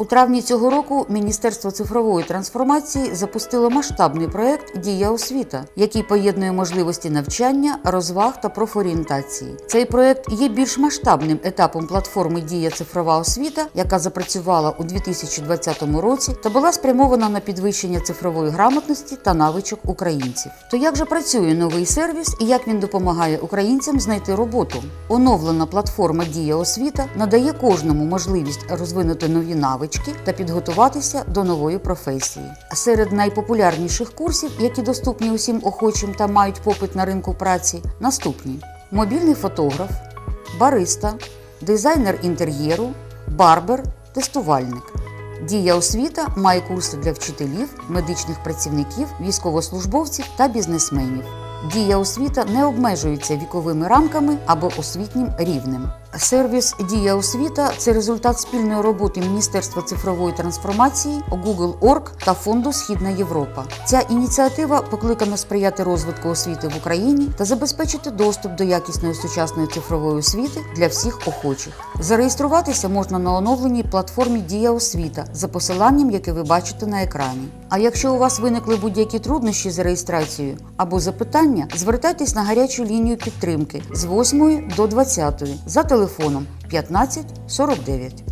У травні цього року Міністерство цифрової трансформації запустило масштабний проект Дія освіта, який поєднує можливості навчання, розваг та профорієнтації. Цей проект є більш масштабним етапом платформи Дія цифрова освіта, яка запрацювала у 2020 році та була спрямована на підвищення цифрової грамотності та навичок українців. То як же працює новий сервіс і як він допомагає українцям знайти роботу? Оновлена платформа Дія освіта надає кожному можливість розвинути нові навички та підготуватися до нової професії. Серед найпопулярніших курсів, які доступні усім охочим та мають попит на ринку праці, наступні: мобільний фотограф, бариста, дизайнер інтер'єру, барбер, тестувальник. Дія освіта має курси для вчителів, медичних працівників, військовослужбовців та бізнесменів. Дія освіта не обмежується віковими рамками або освітнім рівнем. Сервіс Дія освіта це результат спільної роботи Міністерства цифрової трансформації, Google.org та фонду Східна Європа. Ця ініціатива покликана сприяти розвитку освіти в Україні та забезпечити доступ до якісної сучасної цифрової освіти для всіх охочих. Зареєструватися можна на оновленій платформі Дія освіта за посиланням, яке ви бачите на екрані. А якщо у вас виникли будь-які труднощі з реєстрацією або запитання, звертайтесь на гарячу лінію підтримки з 8 до 20 за телефоном 15 49.